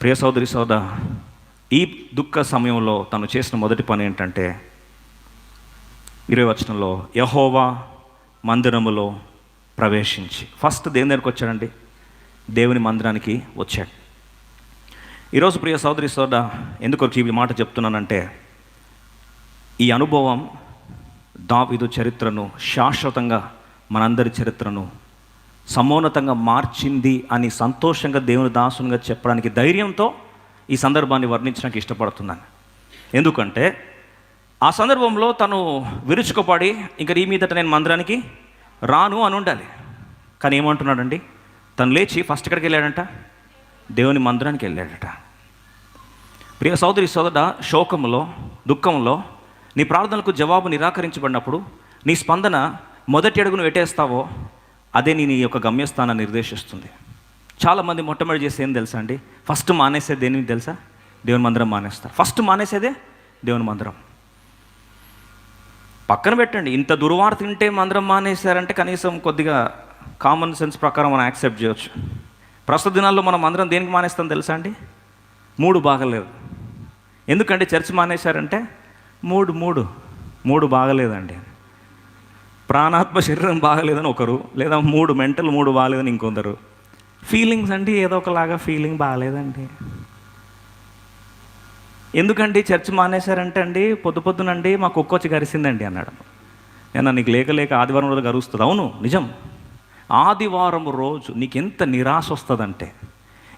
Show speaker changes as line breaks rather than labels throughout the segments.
ప్రియ సోదరి సోద ఈ దుఃఖ సమయంలో తను చేసిన మొదటి పని ఏంటంటే ఇరవై వచనంలో యహోవా మందిరములో ప్రవేశించి. ఫస్ట్ దేని దగ్గరికి వచ్చాడండి? దేవుని మందిరానికి వచ్చాడు. ఈరోజు ప్రియ సోదరి సోద ఎందుకు ఈ మాట చెప్తున్నానంటే ఈ అనుభవం దావిదు చరిత్రను శాశ్వతంగా మనందరి చరిత్రను సమోన్నతంగా మార్చింది అని సంతోషంగా దేవుని దాసునిగా చెప్పడానికి ధైర్యంతో ఈ సందర్భాన్ని వర్ణించడానికి ఇష్టపడుతున్నాను. ఎందుకంటే ఆ సందర్భంలో తను విరుచుకుపడి ఇంక ఈ మీదట నేను మందిరానికి రాను అని ఉండాలి. కానీ ఏమంటున్నాడండి? తను లేచి ఫస్ట్ ఎక్కడికి వెళ్ళాడంట? దేవుని మందిరానికి వెళ్ళాడట. ప్రియ సోదరి సోదర శోకంలో దుఃఖంలో నీ ప్రార్థనలకు జవాబు నిరాకరించబడినప్పుడు నీ స్పందన మొదటి అడుగును పెట్టేస్తావో అదే నేను ఈ యొక్క గమ్యస్థానాన్ని నిర్దేశిస్తుంది. చాలామంది మొట్టమొదటి చేసి ఏం తెలుసా అండి? ఫస్ట్ మానేసేది దేని తెలుసా? దేవుని మందిరం మానేస్తారు. ఫస్ట్ మానేసేదే దేవుని మందిరం. పక్కన పెట్టండి. ఇంత దుర్వార్త తింటే మందిరం మానేశారంటే కనీసం కొద్దిగా కామన్ సెన్స్ ప్రకారం మనం యాక్సెప్ట్ చేయొచ్చు. ప్రస్తుత దినాల్లో మనం మందిరం దేనికి మానేస్తాం తెలుసా అండి? మూడు బాగలేదు. ఎందుకంటే చర్చ్ మానేశారంటే మూడు మూడు మూడు బాగలేదండి. ప్రాణాత్మ శరీరం బాగలేదని ఒకరు లేదా మూడు మెంటల్ మూడు బాగలేదని ఇంకొందరు. ఫీలింగ్స్ అంటే ఏదో ఒకలాగా ఫీలింగ్ బాగలేదండి. ఎందుకండి చర్చ్ మానేశారంటే అండి పొద్దు పొద్దునండి మా కుక్క వచ్చి గరిసిందండి అన్నాడు. నేను నీకు లేక లేక ఆదివారం రోజు గరుస్తుంది. అవును నిజం. ఆదివారం రోజు నీకు ఎంత నిరాశ వస్తుందంటే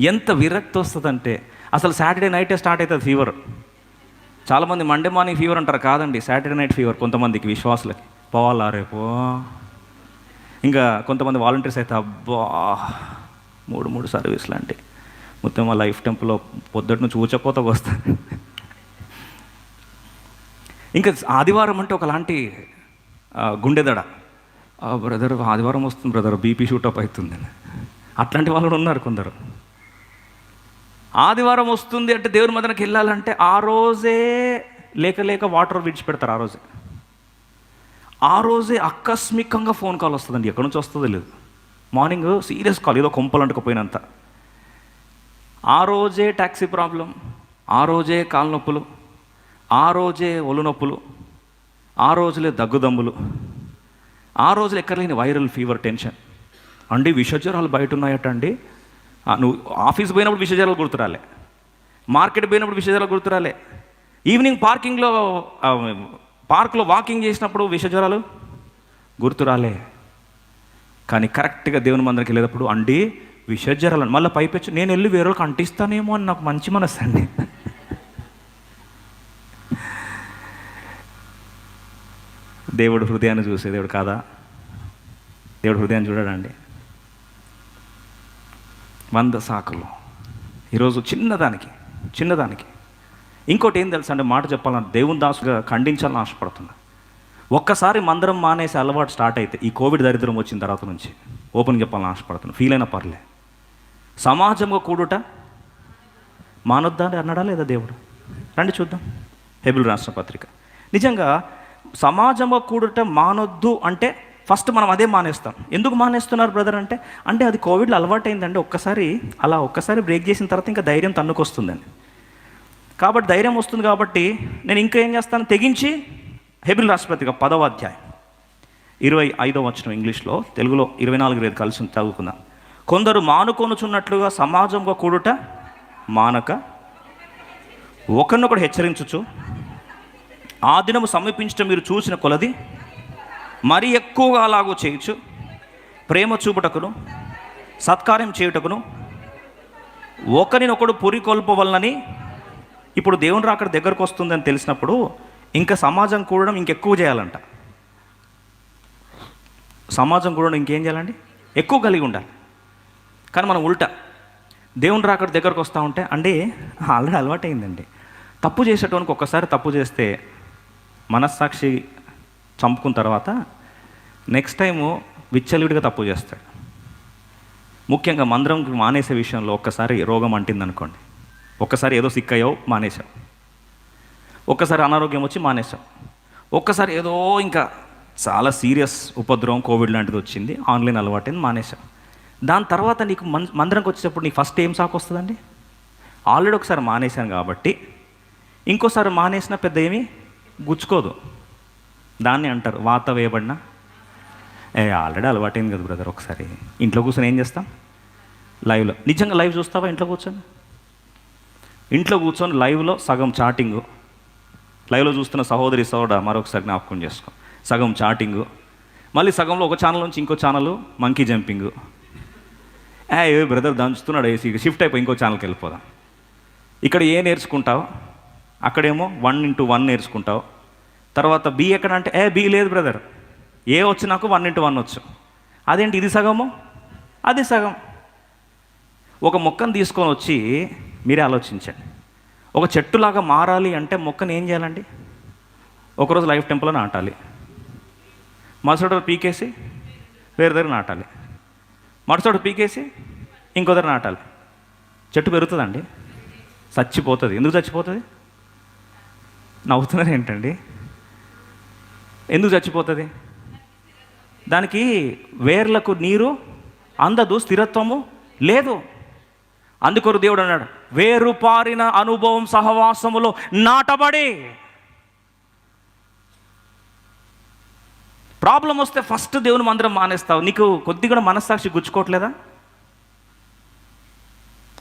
ఎంత విరక్తి వస్తుందంటే అసలు సాటర్డే నైటే స్టార్ట్ అవుతుంది ఫీవర్. చాలామంది మండే మార్నింగ్ ఫీవర్ అంటారు కాదండి సాటర్డే నైట్ ఫీవర్ కొంతమందికి విశ్వాసులకి. పోవాలా రేపు? ఇంకా కొంతమంది వాలంటీర్స్ అయితే అబ్బా మూడు మూడు సర్వీస్ లాంటి. మొత్తం మా లైఫ్ టెంపుల్లో పొద్దుటి నుంచి ఊచకోత వస్తాను ఇంకా ఆదివారం అంటే ఒకలాంటి గుండెదడ. బ్రదర్ ఆదివారం వస్తుంది బ్రదర్ బీపీ షూటప్ అవుతుంది. అట్లాంటి వాళ్ళు కూడా ఉన్నారు కొందరు. ఆదివారం వస్తుంది అంటే దేవుని మదనకి వెళ్ళాలంటే ఆ రోజే లేక లేక వాటర్ విడిచిపెడతారు ఆ రోజే. ఆ రోజే ఆకస్మికంగా ఫోన్ కాల్ వస్తుందండి. ఎక్కడి నుంచి వస్తుందో లేదు మార్నింగ్ సీరియస్ కాల్ ఏదో కొంపలంటుకుపోయినంత ఆ రోజే ట్యాక్సీ ప్రాబ్లం ఆ రోజే కాలు నొప్పులు ఆ రోజే ఒళ్ళు నొప్పులు ఆ రోజులే దగ్గుదమ్ములు ఆ రోజులు ఎక్కర్లేని వైరల్ ఫీవర్ టెన్షన్. అండి విషజ్వరాలు బయట ఉన్నాయట అండి నువ్వు ఆఫీస్ పోయినప్పుడు విషజ్వరాలు గుర్తురాలే. మార్కెట్ పోయినప్పుడు విషజ్వరాలు గుర్తురాలే. ఈవినింగ్ పార్కింగ్లో పార్క్లో వాకింగ్ చేసినప్పుడు విషజ్వరాలు గుర్తురాలే. కానీ కరెక్ట్గా దేవుని మందిరికి వెళ్ళేటప్పుడు అండి విషజ్వరాలు మళ్ళీ పైపెచ్చు నేను వెళ్ళి వేరే వాళ్ళకి అంటిస్తానేమో అని నాకు మంచి మనస్సు అండి. దేవుడు హృదయాన్ని చూసే దేవుడు కాదా? దేవుడు హృదయాన్ని చూడడండి. వంద సాకులు. ఈరోజు చిన్నదానికి చిన్నదానికి ఇంకోటి ఏం తెలుసు అంటే మాట చెప్పాలని దేవుని దాసుగా ఖండించాలని ఆశపడుతున్నా. ఒక్కసారి మందరం మానేసి అలవాటు స్టార్ట్ అయితే ఈ కోవిడ్ దరిద్రం వచ్చిన తర్వాత నుంచి ఓపెన్ చెప్పాలని ఆశపడుతున్నా. ఫీల్ అయినా పర్లే. సమాజంగా కూడుట మానొద్దా అని అన్నాడా లేదా దేవుడు? రండి చూద్దాం. హెబిల్ రాష్ట్ర పత్రిక. నిజంగా సమాజంగా కూడుట మానొద్దు అంటే ఫస్ట్ మనం అదే మానేస్తాం. ఎందుకు మానేస్తున్నారు బ్రదర్ అంటే అంటే అది కోవిడ్లో అలవాటైందండి. ఒక్కసారి అలా ఒక్కసారి బ్రేక్ చేసిన తర్వాత ఇంకా ధైర్యం తన్నుకొస్తుందండి. కాబట్టి ధైర్యం వస్తుంది కాబట్టి నేను ఇంకా ఏం చేస్తాను? తెగించి హెబిల్ రాష్ట్రపతిగా పదవ అధ్యాయం ఇరవై ఐదో వచ్చిన ఇంగ్లీష్లో తెలుగులో ఇరవై నాలుగు రేపు కలిసి ఉంది, చదువుకుందాం. కొందరు మానుకొనుచున్నట్లుగా సమాజంగా కూడుట మానక ఒకరినొకడు హెచ్చరించచ్చు ఆ దినము సమీపించడం మీరు చూసిన కొలది మరి ఎక్కువగా అలాగూ చేయొచ్చు ప్రేమ చూపుటకును సత్కార్యం చేయుటకును ఒకరినొకడు పురికొల్పవలనని ఇప్పుడు దేవుని రాకడ దగ్గరకు వస్తుందని తెలిసినప్పుడు ఇంకా సమాజం కూడడం ఇంకెక్కువ చేయాలంట. సమాజం కూడడం ఇంకేం చేయాలండి? ఎక్కువ కలిగి ఉండాలి. కానీ మనం ఉల్టా. దేవుని రాకడ దగ్గరకు వస్తూ ఉంటే అంటే ఆల్రెడీ అలవాటైందండి. తప్పు చేసేటోనికి ఒక్కసారి తప్పు చేస్తే మనస్సాక్షి చంపుకున్న తర్వాత నెక్స్ట్ టైము విచ్చలవిడిగా తప్పు చేస్తాడు. ముఖ్యంగా మందిరం మానేసే విషయంలో ఒక్కసారి రోగం అంటింది అనుకోండి ఒక్కసారి ఏదో సిక్ అయ్యావు మానేశావు. ఒక్కసారి అనారోగ్యం వచ్చి మానేశావు. ఒక్కసారి ఏదో ఇంకా చాలా సీరియస్ ఉపద్రవం కోవిడ్ లాంటిది వచ్చింది ఆన్లైన్ అలవాటైంది మానేశావు. దాని తర్వాత నీకు మన్ మందిరంకి వచ్చేటప్పుడు నీకు ఫస్ట్ ఏం సాకు వస్తుందండి? ఆల్రెడీ ఒకసారి మానేశాను కాబట్టి ఇంకోసారి మానేసిన పెద్ద ఏమీ? గుచ్చుకోదు. దాన్ని అంటారు వాత వేయబడిన ఏ ఆల్రెడీ అలవాటైంది కదా బ్రదర్ ఒకసారి. ఇంట్లో కూర్చొని ఏం చేస్తాం? లైవ్లో నిజంగా లైవ్ చూస్తావా? ఇంట్లో కూర్చొని? ఇంట్లో కూర్చొని లైవ్లో సగం చాటింగు లైవ్లో చూస్తున్న సహోదరి సోడ మరొకసారి జ్ఞాపకం చేసుకో. సగం చాటింగు మళ్ళీ సగంలో ఒక ఛానల్ నుంచి ఇంకో ఛానల్ మంకీ జంపింగ్ ఏ ఏ బ్రదర్ దంచుతున్నాడు ఏసీ షిఫ్ట్ అయిపోయి ఇంకో ఛానల్కి వెళ్ళిపోదాం. ఇక్కడ ఏ నేర్చుకుంటావు? అక్కడేమో వన్ ఇంటూ వన్ నేర్చుకుంటావు. తర్వాత బి ఎక్కడ అంటే ఏ బి లేదు బ్రదర్ ఏ వచ్చి నాకు వన్ ఇంటూ వన్ వచ్చు. అదేంటి ఇది సగము? అది సగం. ఒక మొక్కను తీసుకొని వచ్చి మీరే ఆలోచించండి. ఒక చెట్టులాగా మారాలి అంటే మొక్కను ఏం చేయాలండి? ఒకరోజు లైఫ్ టెంపుల్లో నాటాలి. మరుసటి పీకేసి వేరే దగ్గర నాటాలి. మరుసటి పీకేసి ఇంకో దగ్గర నాటాలి. చెట్టు పెరుగుతుందండి. చచ్చిపోతుంది. ఎందుకు చచ్చిపోతుంది? నవ్వుతున్నారు ఏంటండి? ఎందుకు చచ్చిపోతుంది? దానికి వేర్లకు నీరు అందదు స్థిరత్వము లేదు. అందుకొరు దేవుడు అన్నాడు వేరుపారిన అనుభవం సహవాసములో నాటబడి ప్రాబ్లం వస్తే ఫస్ట్ దేవుని మందిరం మానేస్తావు. నీకు కొద్ది కూడా మనస్సాక్షి గుచ్చుకోవట్లేదా?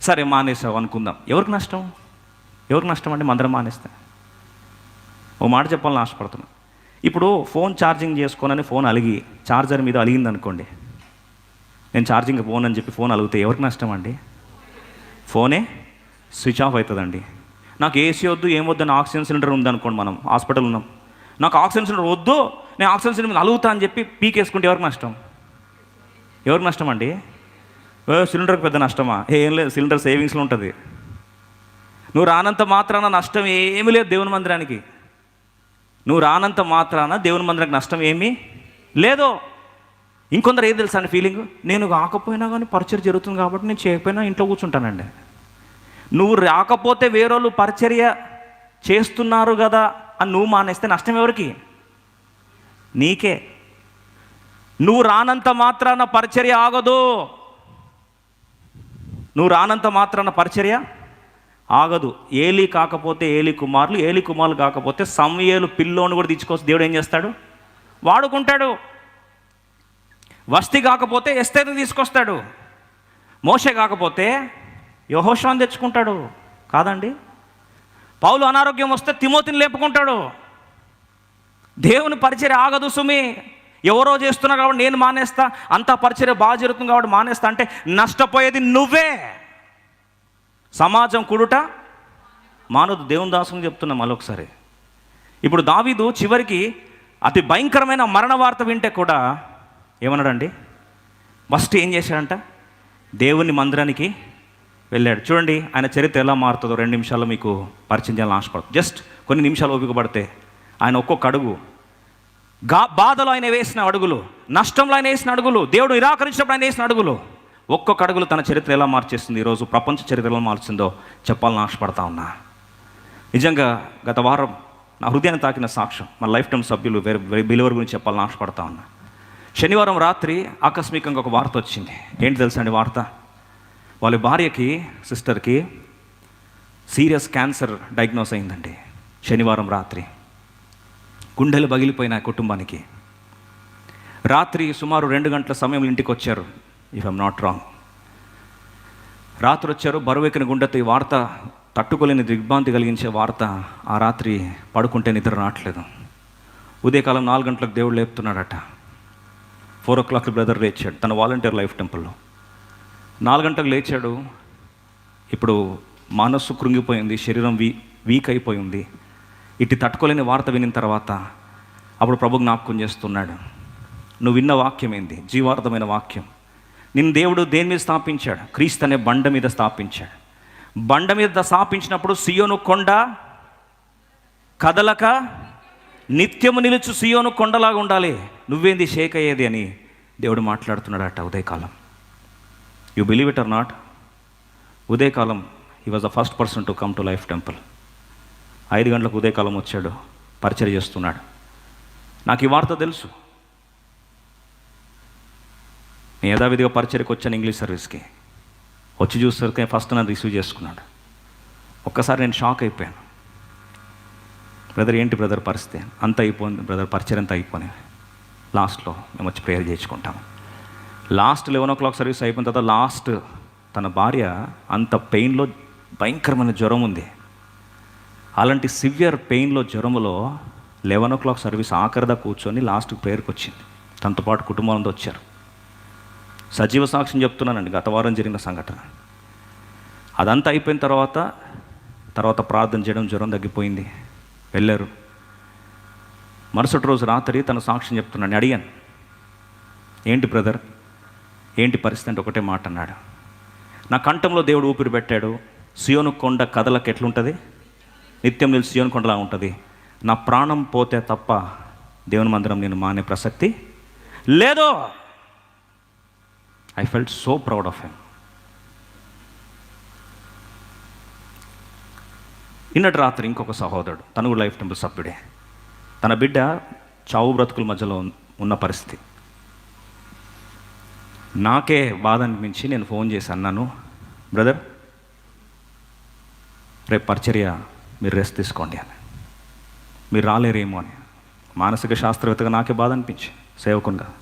సరే మానేసావు అనుకుందాం. ఎవరికి నష్టం? ఎవరికి నష్టం అండి మందిరం మానేస్తే. ఓ మాట చెప్పాలని ఆశపడుతున్నా. ఇప్పుడు ఫోన్ ఛార్జింగ్ చేసుకోనని ఫోన్ అలిగి ఛార్జర్ మీద అలిగింది అనుకోండి నేను ఛార్జింగ్ ఫోన్ అని చెప్పి ఫోన్ అలిగితే ఎవరికి నష్టం అండి? ఫోనే? స్విచ్ ఆఫ్ అవుతుందండి. నాకు ఏసీ వద్దు ఏం వద్దు అని ఆక్సిజన్ సిలిండర్ ఉందనుకోండి మనం హాస్పిటల్ ఉన్నాం. నాకు ఆక్సిజన్ సిలిండర్ వద్దు నేను ఆక్సిజన్ సిలిండర్ మీద అలుగుతా అని చెప్పి పీకేసుకుంటే ఎవరికి నష్టం? ఎవరికి నష్టం అండి సిలిండర్కి పెద్ద నష్టమా? ఏం లేదు సిలిండర్ సేవింగ్స్లో ఉంటుంది. నువ్వు రానంత మాత్రాన నష్టం ఏమీ లేదు దేవుని మందిరానికి. నువ్వు రానంత మాత్రాన దేవుని మందిరానికి నష్టం ఏమీ లేదో. ఇంకొందరు ఏది తెలుసా అండి ఫీలింగ్ నేను కాకపోయినా కానీ పరిచయం జరుగుతుంది కాబట్టి నేను చేయకపోయినా ఇంట్లో కూర్చుంటానండి. నువ్వు రాకపోతే వేరోళ్ళు పరిచర్య చేస్తున్నారు కదా అని నువ్వు మానేస్తే నష్టం ఎవరికి? నీకే. నువ్వు రానంత మాత్రాన పరిచర్య ఆగదు. నువ్వు రానంత మాత్రాన పరిచర్య ఆగదు. ఏలి కాకపోతే ఏలి కుమారులు ఏలి కుమారులు కాకపోతే సమయేలు పిల్లోని కూడా తెచ్చుకోవచ్చు దేవుడు ఏం చేస్తాడు? వాడుకుంటాడు. వస్తి కాకపోతే ఎస్తేని తీసుకొస్తాడు. మోసే కాకపోతే యహోషాన్ని తెచ్చుకుంటాడు. కాదండి? పౌలు అనారోగ్యం వస్తే తిమోతిని లేపుకుంటాడు. దేవుని పరిచర్య ఆగదు సుమి. ఎవరో చేస్తున్నా కాబట్టి నేను మానేస్తా అంత పరిచర్య బాగా జరుగుతుంది కాబట్టి మానేస్తా అంటే నష్టపోయేది నువ్వే. సమాజం కుడుట మానదు. దేవుని దాసుని చెప్తున్నా మరొకసారి. ఇప్పుడు దావీదు చివరికి అతి భయంకరమైన మరణ వార్త వింటే కూడా ఏమన్నాడండి? ఫస్ట్ ఏం చేశాడంట? దేవుని మందిరానికి వెళ్ళాడు. చూడండి ఆయన చరిత్ర ఎలా మారుతుందో రెండు నిమిషాల్లో మీకు పరిచయం చేయాలని ఆశపడదు జస్ట్ కొన్ని నిమిషాలు ఓపిక పడితే ఆయన ఒక్కొక్క అడుగు. గా బాధలో ఆయన వేసిన అడుగులు నష్టంలో ఆయన వేసిన అడుగులు దేవుడు నిరాకరించినప్పుడు ఆయన వేసిన అడుగులు. ఒక్కొక్క అడుగులు తన చరిత్ర ఎలా మార్చేస్తుంది ఈరోజు ప్రపంచ చరిత్ర ఎలా మార్చిందో చెప్పాలని ఆశపడతా ఉన్నా. నిజంగా గత వారం నా హృదయాన్ని తాకిన సాక్ష్యం మన లైఫ్ టైం సభ్యులు వేరే వేరే బిలివర్ గురించి చెప్పాలని ఆశపడతా ఉన్నా. శనివారం రాత్రి ఆకస్మికంగా ఒక వార్త వచ్చింది. ఏంటి తెలుసా అండి వార్త? వాళ్ళ భార్యకి సిస్టర్కి సీరియస్ క్యాన్సర్ డయాగ్నోస్ అయిందండి. శనివారం రాత్రి. గుండెలు పగిలిపోయిన కుటుంబానికి. రాత్రి సుమారు రెండు గంటల సమయంలో ఇంటికి వచ్చారు. ఇఫ్ ఐమ్ నాట్ రాంగ్ రాత్రి వచ్చారు బరువెక్కిన గుండెతో ఈ వార్త తట్టుకోలేని దిగ్భ్రాంతి కలిగించే వార్త ఆ రాత్రి పడుకుంటే నిద్ర రావట్లేదు. ఉదయకాలం నాలుగు గంటలకు దేవుడు లేపుతున్నాడట. ఫోర్ ఓ క్లాక్ బ్రదర్ లేచాడు. తన వాలంటీర్ లైఫ్ టెంపుల్లో నాలుగు గంటలకు లేచాడు. ఇప్పుడు మనస్సు కృంగిపోయింది శరీరం వీ వీక్ అయిపోయింది. ఇటు తట్టుకోలేని వార్త వినిన తర్వాత అప్పుడు ప్రభు జ్ఞాపకం చేస్తున్నాడు. నువ్వు విన్న వాక్యం ఏంది? జీవార్థమైన వాక్యం. నిన్ను దేవుడు దేని మీద స్థాపించాడు? క్రీస్తు అనే బండ మీద స్థాపించాడు. బండ మీద స్థాపించినప్పుడు సియోను కొండ కదలక నిత్యము నిలుచు సియోను కొండలాగా ఉండాలి. నువ్వేంది షేక్ అయ్యేది అని దేవుడు మాట్లాడుతున్నాడట ఉదయకాలం. You believe it or not ఉదయకాలం he was the first person to come to life temple ఐదు గంటలకు ఉదయకాలం వచ్చాడు పరిచయం చేస్తున్నాడు. నాకు ఈ వార్త తెలుసు. నేను యథావిధిగా పరిచయకు వచ్చాను ఇంగ్లీష్ సర్వీస్కి వచ్చి చూసరికి ఫస్ట్ నన్ను రిసీవ్ చేసుకున్నాడు. ఒక్కసారి నేను షాక్ అయిపోయాను. బ్రదర్ ఏంటి బ్రదర్ పరిస్థితి? అంత అయిపోయింది బ్రదర్ పరిచయం అంతా అయిపోయింది. లాస్ట్లో మేము వచ్చి ప్రేయర్ చేయించుకుంటాము. Last eleven o'clock service అయిపోయిన తర్వాత లాస్ట్ తన భార్య అంత పెయిన్లో భయంకరమైన జ్వరం ఉంది. అలాంటి సివియర్ పెయిన్లో జ్వరములో లెవెన్ ఓ క్లాక్ సర్వీస్ ఆఖరిదా కూర్చొని లాస్ట్ ప్రేయర్కి వచ్చింది తనతో పాటు కుటుంబంతో వచ్చారు. సజీవ సాక్ష్యం చెప్తున్నానండి గత వారం జరిగిన సంఘటన. అదంతా అయిపోయిన తర్వాత తర్వాత ప్రార్థన చేయడం జ్వరం తగ్గిపోయింది. వెళ్ళారు. మరుసటి రోజు రాత్రి తన సాక్ష్యం చెప్తున్నాను అడిగాను. ఏంటి బ్రదర్? ఏంటి పరిస్థితి అంటే ఒకటే మాట అన్నాడు. నా కంఠంలో దేవుడు ఊపిరి పెట్టాడు. సియోను కొండ కథలకు ఎట్లుంటుంది? నిత్యం నేను సియోను కొండలా ఉంటుంది. నా ప్రాణం పోతే తప్ప దేవుని మందిరం నేను మానే ప్రసక్తి లేదో. I felt so proud of him నిన్నటి రాత్రి ఇంకొక సహోదరుడు తను కూడా లైఫ్ టెంపుల్ సభ్యుడే. తన బిడ్డ చావు బ్రతుకుల మధ్యలో ఉన్న పరిస్థితి. నాకే బాధ అనిపించి నేను ఫోన్ చేసి అన్నాను బ్రదర్ రేపు పరిచర్య మీరు రెస్ట్ తీసుకోండి అని. మీరు రాలేరేమో అని. మానసిక శాస్త్రవేత్తగా నాకే బాధ అనిపించి సేవకునిగా.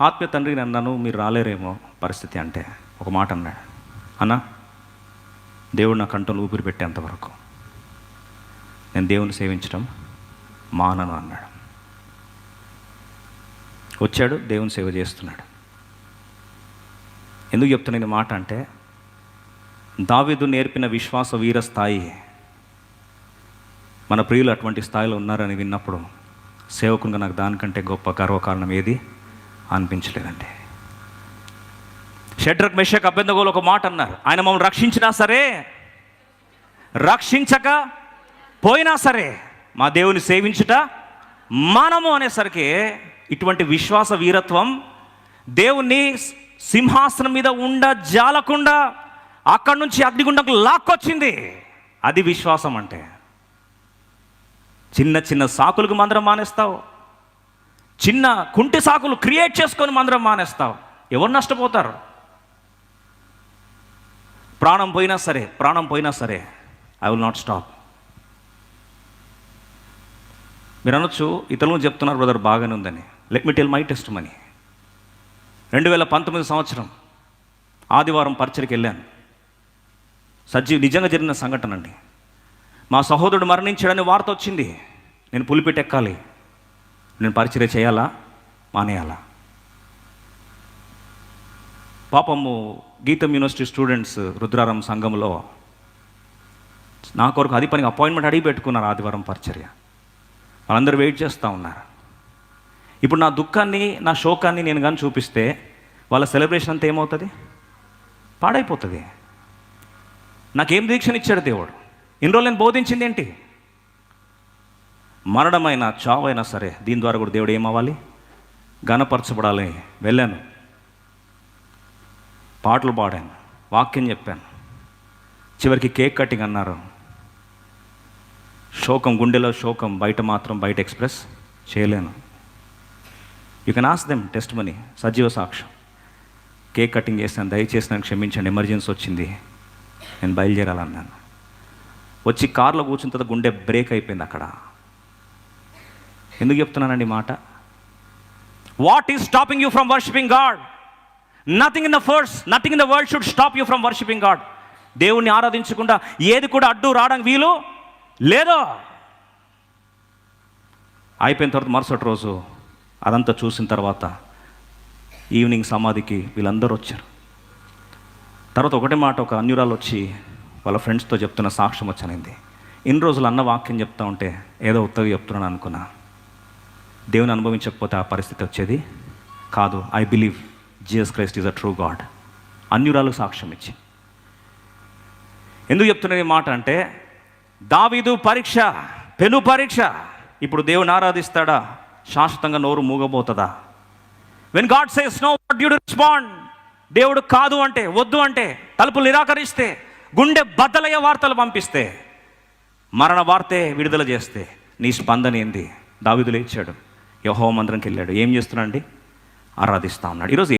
ఆత్మీయ తండ్రికి అన్నాను మీరు రాలేరేమో పరిస్థితి అంటే ఒక మాట అన్నాడు. అన్న దేవుడు నా కంటలో ఊపిరి పెట్టేంతవరకు నేను దేవుని సేవించడం మానను అన్నాడు. వచ్చాడు దేవుని సేవ చేస్తున్నాడు. ఎందుకు చెప్తున్నాను ఈ మాట అంటే దావేదు నేర్పిన విశ్వాస వీర స్థాయి మన ప్రియులు అటువంటి స్థాయిలో ఉన్నారని విన్నప్పుడు సేవకునిగా నాకు దానికంటే గొప్ప గర్వకారణం ఏది? అనిపించలేదండి. షడ్రక్ మెషక్ అభ్యంతగోలు ఒక మాట అన్నారు. ఆయన మమ్మల్ని రక్షించినా సరే రక్షించక పోయినా సరే మా దేవుని సేవించుట మనము అనేసరికి ఇటువంటి విశ్వాస వీరత్వం దేవుణ్ణి సింహాసనం మీద ఉండ జాలకుండా అక్కడి నుంచి అగ్నిగుండంకు లాక్కొచ్చింది. అది విశ్వాసం అంటే. చిన్న చిన్న సాకులకు మందరం మానేస్తావు. చిన్న కుంటి సాకులు క్రియేట్ చేసుకొని మందరం మానేస్తావు. ఎవరు నష్టపోతారు? ప్రాణం పోయినా సరే ప్రాణం పోయినా సరే ఐ విల్ నాట్ స్టాప్ మీరు అనొచ్చు ఇతరులు చెప్తున్నారు బ్రదర్ బాగానే ఉందని. Let me tell my testimony రెండు వేల పంతొమ్మిది సంవత్సరం ఆదివారం పరిచయకి వెళ్ళాను. సజీవ్ నిజంగా జరిగిన సంఘటన అండి మా సహోదరుడు మరణించాడని వార్త వచ్చింది. నేను పులిపెట్టి ఎక్కాలి. నేను పరిచర్య చేయాలా? మానేయాలా? పాపము గీతం యూనివర్సిటీ స్టూడెంట్స్ రుద్రారం సంఘంలో నా కొరకు అది పనికి అపాయింట్మెంట్ అడిగి పెట్టుకున్నారు ఆదివారం పరిచర్య. వాళ్ళందరూ వెయిట్ చేస్తూ ఉన్నారు. ఇప్పుడు నా దుఃఖాన్ని నా శోకాన్ని నేను కానీ చూపిస్తే వాళ్ళ సెలబ్రేషన్ అంతా ఏమవుతుంది? పాడైపోతుంది. నాకేం దీక్షను ఇచ్చాడు దేవుడు? ఇన్ని రోజులు నేను బోధించింది ఏంటి? మరణమైనా చావైనా సరే దీని ద్వారా కూడా దేవుడు ఏమవ్వాలి? ఘనపరచబడాలి. వెళ్ళాను. పాటలు పాడాను. వాక్యం చెప్పాను. చివరికి కేక్ కటింగ్ అన్నారు. శోకం గుండెలో శోకం బయట మాత్రం బయట ఎక్స్ప్రెస్ చేయలేను. You can ask them testimony సజీవ సాక్ష్యం. కేక్ కటింగ్ చేస్తాను దయచేసి నన్ను క్షమించండి ఎమర్జెన్సీ వచ్చింది నేను బయలుదేరాలన్నాను. వచ్చి కార్లో కూర్చున్న తర్వాత గుండె బ్రేక్ అయిపోయింది అక్కడ. ఎందుకు చెప్తున్నానండి మాట? What is stopping you from worshipping God nothing in the first nothing in the world should stop you from worshipping God దేవుణ్ణి ఆరాధించకుండా ఏది కూడా అడ్డు రావడానికి వీలు లేదో. అయిపోయిన తర్వాత మరుసటి రోజు అదంతా చూసిన తర్వాత ఈవినింగ్ సమాధికి వీళ్ళందరూ వచ్చారు. తర్వాత ఒకటే మాట ఒక అన్యురాలు వచ్చి వాళ్ళ ఫ్రెండ్స్తో చెప్తున్న సాక్ష్యం వచ్చానింది ఇన్ని రోజులు అన్న వాక్యం చెప్తా ఉంటే ఏదో ఉత్తగా చెప్తున్నాను అనుకున్నా. దేవుని అనుభవించకపోతే ఆ పరిస్థితి వచ్చేది కాదు. I believe Jesus Christ is a true God అన్యురాలు సాక్ష్యం ఇచ్చి. ఎందుకు చెప్తున్నది మాట అంటే దావీదు పరీక్ష పెను పరీక్ష ఇప్పుడు దేవుని ఆరాధిస్తాడా? శాశ్వతంగా నోరు మూగబోతుందా? When God says no what you respond దేవుడు కాదు అంటే వద్దు అంటే తలుపులు నిరాకరిస్తే గుండె బద్దలయ్యే వార్తలు పంపిస్తే మరణ వార్తే విడుదల చేస్తే నీ స్పందన ఏంది? దావిదులు ఇచ్చాడు. యహో మందిరంకి వెళ్ళాడు ఏం చేస్తున్నాడండి? ఆరాధిస్తా ఉన్నాడు. ఈరోజు